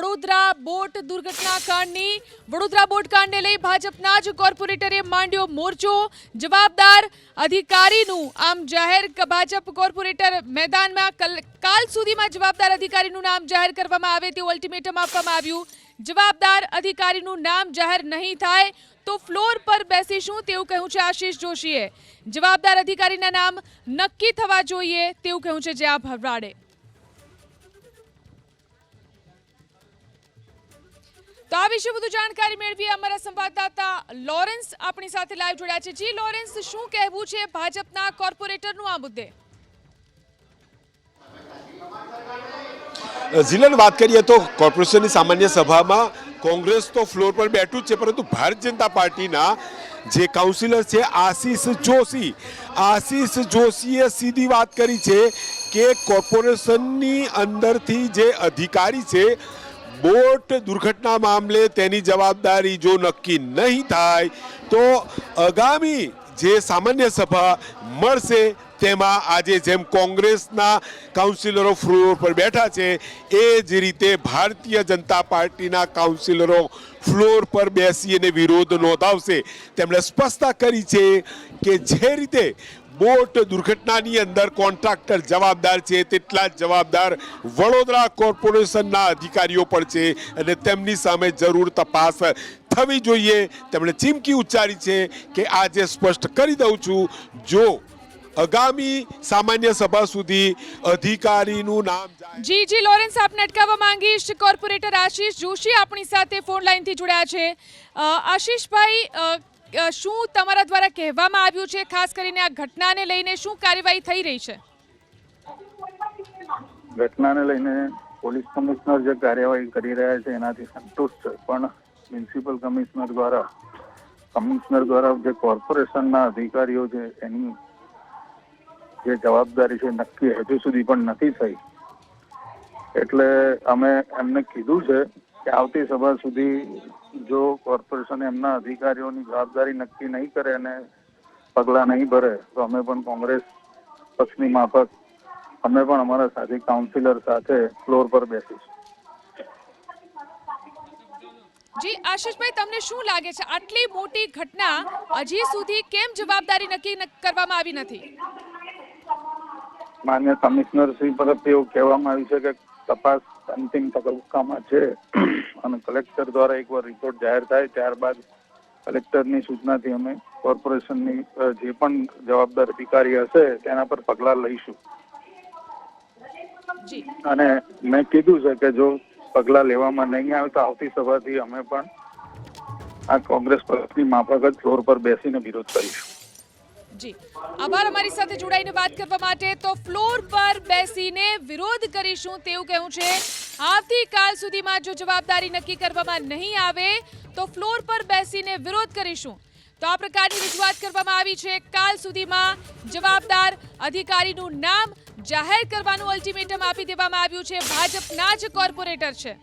Vadodara boat દુર્ઘટના કાંડની Vadodara boat કાંડને લઈ ભાજપના જ કોર્પોરેટરે માંડ્યો મોરચો. જવાબદાર અધિકારીનું આમ જાહેર ભાજપ કોર્પોરેટર મેદાનમાં કલ- સુધીમાં જવાબદાર અધિકારીનું નામ જાહેર કરવામાં આવે તેવું અલ્ટિમેટમ આપવામાં આવ્યું. જવાબદાર અધિકારીનું નામ જાહેર નહીં થાય તો ફ્લોર પર બેસીશું તેવું કહ્યું છે આશીષ જોશીએ. જવાબદાર અધિકારીના નામ નક્કી થવા જોઈએ તેવું કહ્યું છે જયા ભરવાડે. તો આ વિશે વધુ જાણકારી મેળવીએ અમારા સંવાદદાતા લોરેન્સ આપણી સાથે લાઈવ જોડ્યા છે. જી, લોરેન્સ, શું કહેવું છે ભાજપના કોર્પોરેટરનું આ મુદ્દે? જીલન વાત કરીએ તો કોર્પોરેશનની સામાન્ય સભામાં કોંગ્રેસ તો ફ્લોર પર બેઠું જ છે, પરંતુ ભારતીય જનતા પાર્ટીના જે કાઉન્સિલર છે, આશીષ જોશી, આશીષ જોશીએ સીધી વાત કરી છે કે કોર્પોરેશનની અંદરથી જે અધિકારી છે બોટ દુર્ઘટના મામલે તેની જવાબદારી જો નક્કી નહીં થાય, તો આગામી જે સામાન્ય સભા મળશે તેમાં આજે જેમ કોંગ્રેસના કાઉન્સિલરો ફ્લોર પર બેઠા છે, એ જ રીતે ભારતીય જનતા પાર્ટીના કાઉન્સિલરો ફ્લોર પર બેસી અને વિરોધ નોંધાવશે. તેમણે સ્પષ્ટતા કરી છે કે જે રીતે બોટ દુર્ઘટનાની અંદર કોન્ટ્રાક્ટર જવાબદાર છે, તેટલા જ જવાબદાર વડોદરા કોર્પોરેશનના અધિકારીઓ પણ છે અને તેમની સામે જરૂર તપાસ થવી જોઈએ. તેમણે ચીમકી ઉચ્ચારી છે કે આજે સ્પષ્ટ કરી દઉં છું, જો આગામી સામાન્ય સભા સુધી અધિકારીનું નામ જી જી, લોરેન્સ, આપને અટકાવવા માંગીશ. કોર્પોરેટર આશીષ જોશી આપણી સાથે ફોન લાઈનથી જોડાયા છે. આશીષભાઈ શું તમારા દ્વારા કહેવામાં આવ્યું છે, ખાસ કરીને આ ઘટનાને લઈને શું કાર્યવાહી થઈ રહી છે? ઘટનાને લઈને પોલીસ કમિશનર જે કાર્યવાહી કરી રહ્યા છે, એનાથી સંતુષ્ટ છે. પણ મ્યુનિસિપલ કમિશનર દ્વારા કમિશનર દ્વારા જે કોર્પોરેશનના અધિકારીઓ છે, એની જે જવાબદારી છે, નક્કી હજુ સુધી પણ નથી થઈ. એટલે અમે એમને કીધું છે કે આવતી સભા સુધી જો કોર્પોરેશન એમના અધિકારીઓની જવાબદારી નક્કી નહીં કરે અને પગલાં નહીં ભરે તો અમે પણ કોંગ્રેસ પક્ષની માફક. અમે પણ અમારા સાથી કાઉન્સિલર સાથે ફ્લોર પર બેસીશું. જી આશિષભાઈ તમને શું લાગે છે? આટલી મોટી ઘટના હજી સુધી કેમ જવાબદારી નક્કી કરવામાં આવી નથી? માન્ય કમિશનર શ્રી તરફથી એવું કહેવામાં આવ્યું છે કે તપાસ અંતિમ તબક્કામાં છે. અને કલેક્ટર દ્વારા એકવાર રિપોર્ટ જાહેર થાય ત્યારબાદ કલેક્ટરની સૂચનાથી અમે કોર્પોરેશનની જે પણ જવાબદાર અધિકારી હશે તેના પર પગલાં લઈશું. અને મેં કીધું છે કે જો પગલાં લેવામાં નહીં આવે તો આવતી સભાથી અમે પણ આ કોંગ્રેસ પક્ષની માફક જ ફ્લોર પર બેસીને વિરોધ કરીશું. જી. આભાર અમારી સાથે જોડાઈને વાત કરવા માટે. તો ફ્લોર પર બેસીને વિરોધ કરીશું તેવું કહેવું છે. આવતીકાલ સુધીમાં જો જવાબદારી નક્કી કરવામાં નહીં આવે, તો ફ્લોર પર બેસીને વિરોધ કરીશું. તો આ પ્રકારની રજૂઆત કરવામાં આવી છે. કાલ સુધીમાં જવાબદાર અધિકારીનું નામ જાહેર કરવાનું અલ્ટિમેટમ આપી દેવામાં આવ્યું છે. ભાજપના જ કોર્પોરેટર છે.